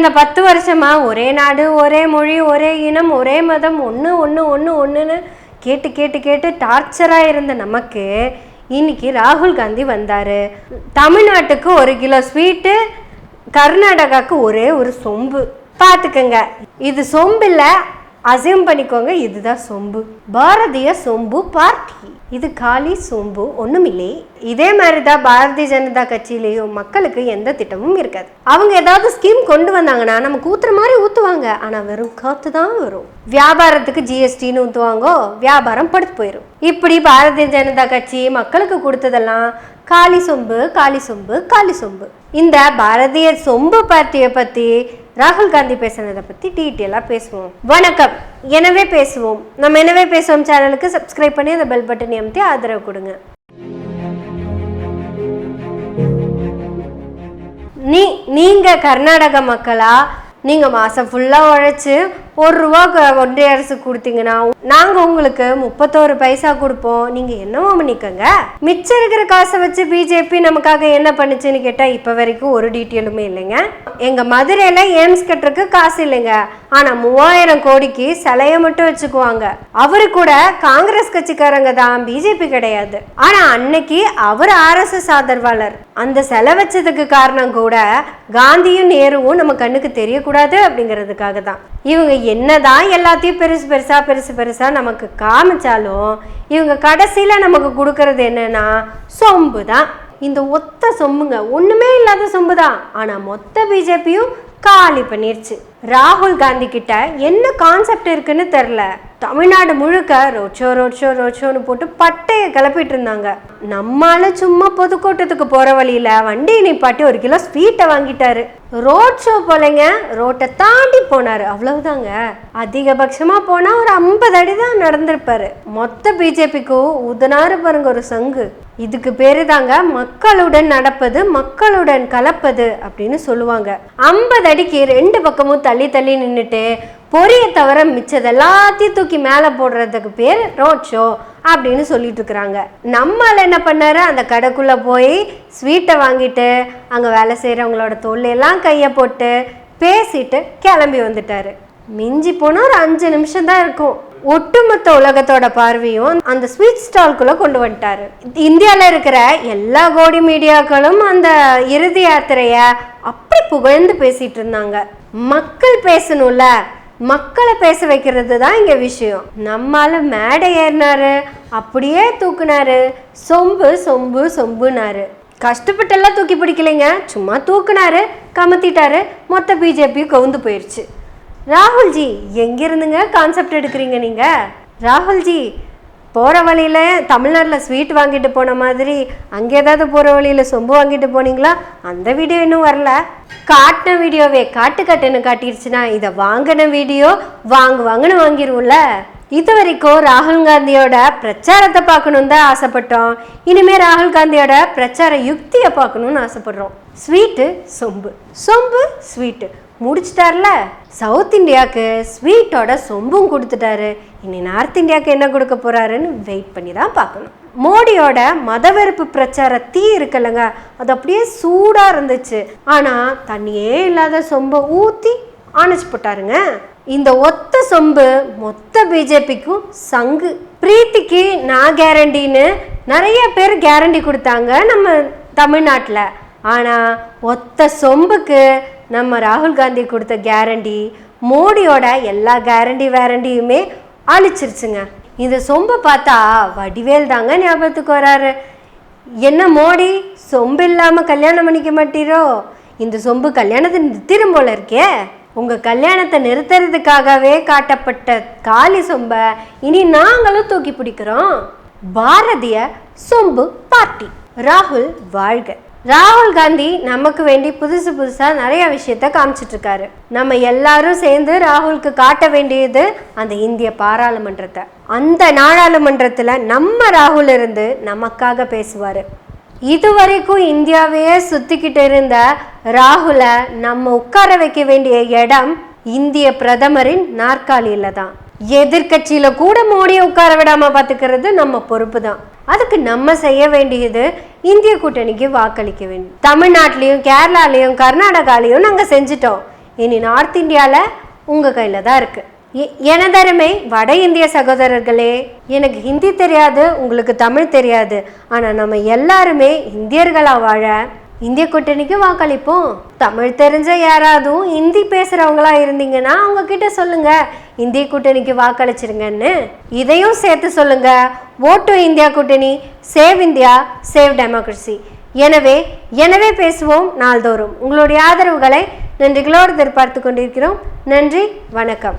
கடந்த பத்து வருஷமா ஒரே நாடு ஒரே மொழி ஒரே இனம் ஒரே மதம் ஒன்று ஒன்று ஒன்று ஒன்றுன்னு கேட்டு கேட்டு கேட்டு டார்ச்சராக இருந்த நமக்கு இன்னைக்கு ராகுல் காந்தி வந்தார். தமிழ்நாட்டுக்கு ஒரு கிலோ ஸ்வீட்டு கர்நாடகாவுக்கு ஒரே ஒரு சொம்பு. பார்த்துக்கங்க இது சொம்பு இல்லை அசியம் பண்ணிக்கோங்க இதுதான் சொம்பு. பாரதிய சொம்பு பார்ட்டி. இது காலி சொம்பு ஒண்ணுமில்லை. இதே மாதிரி தான் பாரதிய ஜனதா கட்சியிலையும் மக்களுக்கு எந்த திட்டமும் இருக்காது. அவங்க ஏதாவது ஸ்கீம் கொண்டு வந்தாங்கன்னா நமக்கு ஊத்துற மாதிரி ஊத்துவாங்க. ஆனா வெறும் காத்து தான் வரும். வியாபாரத்துக்கு ஜிஎஸ்டின்னு ஊத்துவாங்கோ வியாபாரம் படுத்து போயிடும் இப்படி பாரதிய ஜனதா கட்சி மக்களுக்கு கொடுத்ததெல்லாம் காளி சொம்பு காளி சொம்பு காளி சொம்பு. இந்த பாரதிய சொம்பு பார்ட்டியை பத்தி ராகுல் காந்தி பேசுனதை பத்தி டீட்டெயிலாக பேசுவோம். வணக்கம். எனவே பேசுவோம். நம்ம எனவே பேசுவோம் சேனலுக்கு சப்ஸ்கிரைப் பண்ணி அந்த பெல் பட்டன் அமுத்தி ஆதரவு கொடுங்க. நீ நீங்க கர்நாடக மக்களா? நீங்க மாசம் ஃபுல்லா உழைச்சு ஒரு ரூபா க- ஒன்றிய அரசு கொடுத்தீங்கன்னா நாங்க உங்களுக்கு முப்பத்தோரு பைசா கொடுப்போம். நீங்க என்னவோ பண்ணிக்கோங்க. மிச்சம் இருக்கிற காசை வச்சு பிஜேபி நமக்காக என்ன பண்ணுச்சுன்னு கேட்டா இப்ப வரைக்கும் ஒரு டீட்டெயிலுமே இல்லைங்க. எங்க மதுரையில எய்ம்ஸ் கட்டுறதுக்கு காசு இல்லைங்க. ஆனா மூவாயிரம் கோடிக்கு சிலைய மட்டும் வச்சுக்குவாங்க. அவரு கூட காங்கிரஸ் கட்சிக்காரங்க தான் பிஜேபி கிடையாது. ஆனா அன்னைக்கு அவர் ஆர்எஸ்எஸ் ஆதரவாளர். அந்த சிலை வச்சதுக்கு காரணம் கூட காந்தியும் நேருவும் நம்ம கண்ணுக்கு தெரியக்கூடாது அப்படிங்கிறதுக்காக தான். இவங்க என்னதான் எல்லாத்தையும் பெருசு பெருசா பெருசு பெருசா நமக்கு காமிச்சாலும் இவங்க கடைசியில நமக்கு கொடுக்கறது என்னன்னா சொம்பு தான் இந்த ஒத்த சொம்புங்க ஒண்ணுமே இல்லாத சொம்பு தான் ஆனா மொத்த பிஜேபியும் காலி பண்ணிருச்சு. ராகுல் காந்தி கிட்ட என்ன கான்செப்ட் இருக்குன்னு தெரில தமிழ்நாடு முழுக்க ரோட்ஷோ ரோட்ஷோ ரோட்ஷோன்னு போட்டு பட்டையை கிளப்பிட்டு இருந்தாங்க நம்மால சும்மா பொதுக்கூட்டத்துக்கு போற வழியில வண்டியை நிப்பாட்டி ஒரு கிலோ ஸ்வீட்டை வாங்கிட்டாரு. ரோட் ஷோ போலங்க ரோட்டை தாண்டி போனாரு. அவ்வளவுதாங்க. அதிகபட்சமா போனா ஒரு ஐம்பது அடி தான் நடந்திருப்பாரு. மொத்த பிஜேபிக்கும் உதனாறு பாருங்க ஒரு சங்கு. இதுக்கு பேரு தாங்க மக்களுடன் நடப்பது மக்களுடன் கலப்பது அப்படின்னு சொல்லுவாங்க. ஐம்பது அடிக்கு ரெண்டு பக்கமும் தள்ளி தள்ளி நின்றுட்டு பொரிய தவிர மிச்சது எல்லாத்தையும் தூக்கி மேலே போடுறதுக்கு பேர் ரோட் ஷோ அப்படின்னு சொல்லிட்டு இருக்கிறாங்க நம்மால் என்ன பண்ணாரு? அந்த கடைக்குள்ளே போய் ஸ்வீட்டை வாங்கிட்டு அங்கே வேலை செய்கிறவங்களோட தொல்லையெல்லாம் கையை போட்டு பேசிட்டு கிளம்பி வந்துட்டாரு. மிஞ்சி போனால் ஒரு அஞ்சு நிமிஷம் தான் இருக்கும். ஒட்டுமொத்த உலகத்தோட பார்வையும் அந்த ஸ்வீட் ஸ்டால்குள்ள கொண்டு வந்துட்டாரு. இந்தியாவில் இருக்கிற எல்லா கோடி மீடியாக்களும் அந்த இறுதி யாத்திரைய அப்படி புகழ்ந்து பேசிட்டு இருந்தாங்க. மக்கள் பேசணும்ல. மக்களை பேச வைக்கிறது தான் இங்கே விஷயம். நம்மால் மேடை ஏறினாரு அப்படியே தூக்குனாரு. சொம்பு சொம்பு சொம்புனாரு. கஷ்டப்பட்டெல்லாம் தூக்கி பிடிக்கலைங்க. சும்மா தூக்குனாரு கமத்திட்டாரு. மொத்த பிஜேபியும் கவுந்து போயிடுச்சு ராகுல்ஜி எங்கிருந்துங்க கான்செப்ட் எடுக்கிறீங்க நீங்கள் ராகுல்ஜி போகிற வழியில் தமிழ்நாட்டில் ஸ்வீட் வாங்கிட்டு போன மாதிரி அங்கே ஏதாவது போகிற வழியில் சொம்பு வாங்கிட்டு போனீங்களா? அந்த வீடியோ இன்னும் வரல. காட்டின வீடியோவே காட்டு காட்டுன்னு காட்டிடுச்சுன்னா இதை வாங்கின வீடியோ வாங்கு வாங்குன்னு வாங்கிடுவோம்ல இது வரைக்கும் ராகுல் காந்தியோட பிரச்சாரத்தை பார்க்கணுன்னு தான் ஆசைப்பட்டோம். இனிமே ராகுல் காந்தியோட பிரச்சார யுக்தியை பார்க்கணுன்னு ஆசைப்படுறோம். ஸ்வீட்டு சொம்பு. சொம்பு ஸ்வீட்டு முடிச்சிட்டார்ல? சவுத் இந்தியாவுக்கு ஸ்வீட்டோட சொம்பும் கொடுத்துட்டாரு. இனி நார்த் இந்தியாவுக்கு என்ன கொடுக்க போறாருன்னு வெயிட் பண்ணி தான் பார்க்கணும். மோடியோட மதவெறுப்பு பிரச்சார தீ இருக்குல்லங்க. அது அப்படியே சூடா இருந்துச்சு. ஆனா தண்ணியே இல்லாத சொம்பை ஊத்தி ஆணைச்சு போட்டாருங்க. இந்த ஒத்த சொம்பு மொத்த பிஜேபிக்கும் சங்கு. பிரீத்திக்கு நான் கேரண்டின்னு நிறைய பேர் கேரண்டி கொடுத்தாங்க நம்ம தமிழ்நாட்டில். ஆனால் ஒத்த சொம்புக்கு நம்ம ராகுல் காந்தி கொடுத்த கேரண்டி மோடியோட எல்லா கேரண்டி வேரண்டியுமே அழிச்சிருச்சுங்க. இந்த சொம்பை பார்த்தா வடிவேல் தாங்க ஞாபகத்துக்கு வராரு. என்ன மோடி சொம்பு இல்லாமல் கல்யாணம் பண்ணிக்க மாட்டீரோ? இந்த சொம்பு கல்யாணத்தை நிறுத்திடும் போல இருக்கே. உங்கள் கல்யாணத்தை நிறுத்துறதுக்காகவே காட்டப்பட்ட காளி சொம்பை இனி நாங்களும் தூக்கி பிடிக்கிறோம். பாரதிய சொம்பு பார்ட்டி. ராகுல் வாழ்க. ராகுல் காந்தி நமக்கு வேண்டி புதுசு புதுசாக நிறைய விஷயத்த காமிச்சிட்ருக்காரு. நம்ம எல்லாரும் சேர்ந்து ராகுலுக்கு காட்ட வேண்டியது அந்த இந்திய பாராளுமன்றத்தை. அந்த நாடாளுமன்றத்தில் நம்ம ராகுல் இருந்து நமக்காக பேசுவார். இதுவரைக்கும் இந்தியாவையே சுற்றிக்கிட்டு இருந்த ராகுலை நம்ம உட்கார வைக்க வேண்டிய இடம் இந்திய பிரதமரின் நாற்காலியில தான். எதிர்கட்சியில் கூட மோடியை உட்கார விடாமல் பார்த்துக்கிறது நம்ம பொறுப்பு தான். அதுக்கு நம்ம செய்ய வேண்டியது இந்திய கூட்டணிக்கு வாக்களிக்க வேண்டும். தமிழ்நாட்டிலையும் கேரளாலையும் கர்நாடகாலையும் நாங்கள் செஞ்சிட்டோம். இனி நார்த் இந்தியாவில் உங்கள் கையில் தான் இருக்குது எ- எனதருமை வட இந்திய சகோதரர்களே எனக்கு ஹிந்தி தெரியாது உங்களுக்கு தமிழ் தெரியாது. ஆனால் நம்ம எல்லாருமே இந்தியர்களாக வாழ இந்திய கூட்டணிக்கு வாக்களிப்போம். தமிழ் தெரிஞ்ச யாராவதும் ஹிந்தி பேசுகிறவங்களா இருந்தீங்கன்னா அவங்க கிட்ட சொல்லுங்க. இந்திய கூட்டணிக்கு வாக்களிச்சிருங்கன்னு. இதையும் சேர்த்து சொல்லுங்க. ஓட்டு இந்தியா கூட்டணி சேவ் இந்தியா சேவ் டெமோக்ரஸி எனவே எனவே பேசுவோம் நாள்தோறும். உங்களுடைய ஆதரவுகளை நன்றிகளோடு எதிர்பார்த்து கொண்டிருக்கிறோம். நன்றி வணக்கம்.